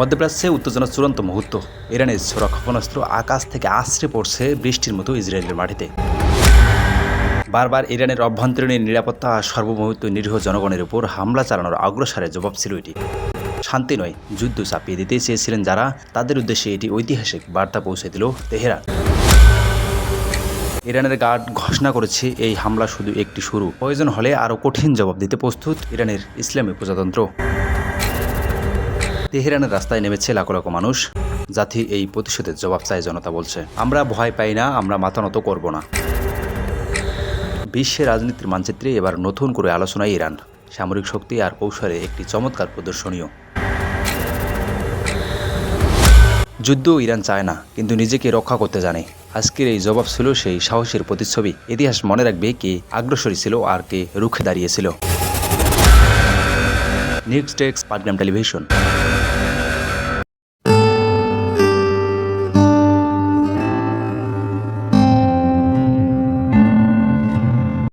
মধ্যপ্রাচ্যে উত্তেজনার চূড়ান্ত মুহূর্ত। ইরানের ছোড়া ক্ষেপণাস্ত্র আকাশ থেকে আশ্রে পড়ছে বৃষ্টির মতো ইসরায়েলের মাটিতে। বারবার ইরানের অভ্যন্তরীণ নিরাপত্তা আর সর্বমহিত নিরীহ জনগণের উপর হামলা চালানোর অগ্রসরে জবাব ছিল এটি। শান্তি নয়, যুদ্ধ চাপিয়ে দিতে চেয়েছিলেন যারা, তাদের উদ্দেশ্যে এটি ঐতিহাসিক বার্তা পৌঁছে দিল তেহরান। ইরানের গার্ড ঘোষণা করেছে, এই হামলা শুধু একটি শুরু। প্রয়োজন হলে আরও কঠিন জবাব দিতে প্রস্তুত ইরানের ইসলামী প্রজাতন্ত্র। তেহরানের রাস্তায় নেমেছে লাখো লাখো মানুষ। জাতি এই প্রতিশোধের জবাব চায় জনতা বলছে, আমরা ভয় পাই না, আমরা মাথা নত করব না। বিশ্বের রাজনীতির মানচিত্রে এবার নতুন করে আলোচনায় ইরান। সামরিক শক্তি আর কৌশলে একটি চমৎকার প্রদর্শনীয় যুদ্ধ ইরান চায় না, কিন্তু নিজেকে রক্ষা করতে জানে। আজকের এই জবাব ছিল সেই সাহসের প্রতিচ্ছবি। ইতিহাস মনে রাখবে কে আগ্রসরী ছিল আর কে রুখে দাঁড়িয়েছিল। Next X Patgram television.